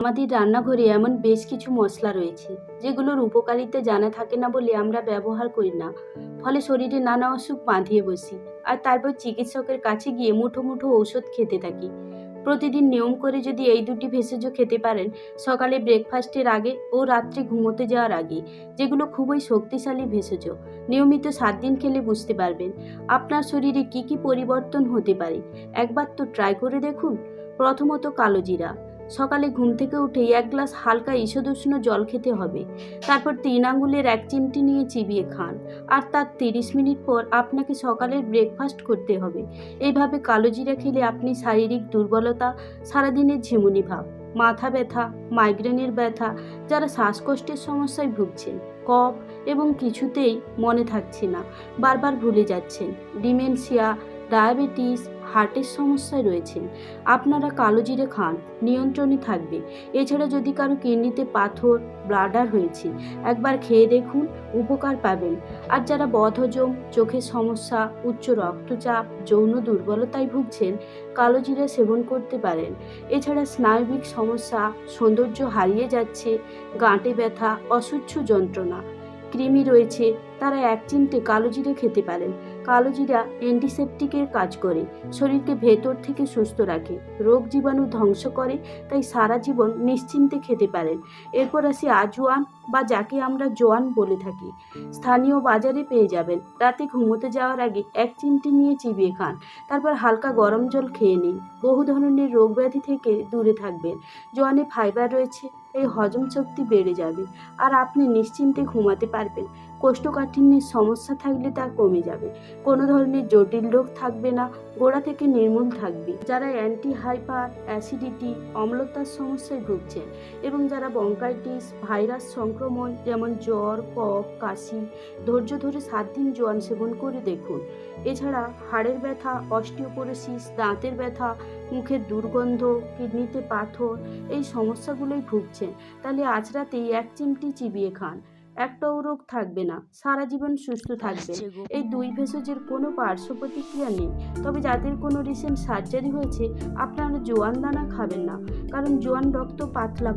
আমাদের রান্নাঘরে এমন বেশ কিছু মশলা রয়েছে, যেগুলোর উপকারিতা জানা থাকে না বলে আমরা ব্যবহার করি না। ফলে শরীরে নানা অসুখ বাঁধিয়ে বসি, আর তারপর চিকিৎসকের কাছে গিয়ে মুঠো মুঠো ঔষধ খেতে থাকি। প্রতিদিন নিয়ম করে যদি এই দুটি ভেষজ খেতে পারেন, সকালে ব্রেকফাস্টের আগে ও রাত্রে ঘুমোতে যাওয়ার আগে, যেগুলো খুবই শক্তিশালী ভেষজ, নিয়মিত সাত দিন খেলে বুঝতে পারবেন আপনার শরীরে কি কি পরিবর্তন হতে পারে। একবার তো ট্রাই করে দেখুন। প্রথমত কালো জিরা সকালে ঘুম থেকে উঠে এক গ্লাস হালকা ঈষদুষ্ণ জল খেতে হবে। তারপর তিন আঙুলের এক চিমটি নিয়ে চিবিয়ে খান। আর তার তিরিশ মিনিট পর আপনাকে সকালের ব্রেকফাস্ট করতে হবে। এইভাবে কালো জিরা খেলে আপনি শারীরিক দুর্বলতা, সারাদিনের ঝিমুনি ভাব, মাথা ব্যথা মাইগ্রেনের ব্যথা, যারা শ্বাসকষ্টের সমস্যায় ভুগছেন, কফ এবং কিছুতেই মনে থাকছে না, বারবার ভুলে যাচ্ছেন, ডিমেনশিয়া ডায়াবেটিস, হার্টের সমস্যায় রয়েছেন। আপনারা কালো জিরে খান, নিয়ন্ত্রণে থাকবে। এছাড়া যদি কারও কিডনিতে পাথর, ব্লাডার হয়েছে, একবার খেয়ে দেখুন, উপকার পাবেন। আর যারা বদহজম, চোখের সমস্যা, উচ্চ রক্তচাপ, যৌন দুর্বলতায় ভুগছেন, কালো জিরে সেবন করতে পারেন। এছাড়া স্নায়বিক সমস্যা, সৌন্দর্য হারিয়ে যাচ্ছে, গাঁটে ব্যথা অসহ্য যন্ত্রণা, কৃমি রয়েছে, তারা এক চিমটে কালো জিরে খেতে পারেন। কালো জিরা অ্যান্টিসেপটিকের কাজ করে, শরীরকে ভেতর থেকে সুস্থ রাখে, রোগ জীবাণু ধ্বংস করে, তাই সারা জীবন নিশ্চিন্তে খেতে পারেন। এরপর আসি আজওয়ান বা যাকে আমরা জোয়ান বলে থাকি। স্থানীয় বাজারে পেয়ে যাবেন। রাতে ঘুমোতে যাওয়ার আগে এক চিমটি নিয়ে চিবিয়ে খান। তারপর হালকা গরম জল খেয়ে নিন। বহু ধরনের রোগ ব্যাধি থেকে দূরে থাকবেন। জোয়ানে ফাইবার রয়েছে, এই হজম শক্তি বেড়ে যাবে। আর আপনি নিশ্চিন্তে ঘুমাতে পারবেন। কোষ্ঠকাঠিন্যের সমস্যা থাকলে তা কমে যাবে। কোনো ধরনের জটিল রোগ থাকবে না, গোড়া থেকে নির্মূল থাকবে। যারা অ্যান্টি হাইপার অ্যাসিডিটি অম্লতার সমস্যায় ভুগছেন এবং যারা বঙ্কাইটিস, ভাইরাস সংক্রমণ যেমন জ্বর, কফ, কাশি, ধৈর্য ধরে সাত দিন জোয়ান সেবন করে দেখুন। এছাড়া হাড়ের ব্যথা, অস্টিওপোরোসিস, দাঁতের ব্যথা, মুখের দুর্গন্ধ, কিডনিতে পাথর, এই সমস্যাগুলোই ভুগছেন। তাহলে আজ রাতেই এক চিমটি চিবিয়ে খান। একটাও রোগ থাকবে না সারা জীবন সুস্থ থাকবে। এই দুই ভেষজের কোনো পার্শ্ব প্রতিক্রিয়া নেই। তবে যাদের কোনো রিসেন্ট সার্জারি হয়েছে আপনারা জোয়ান দানা খাবেন না। কারণ জোয়ান রক্ত পাতলা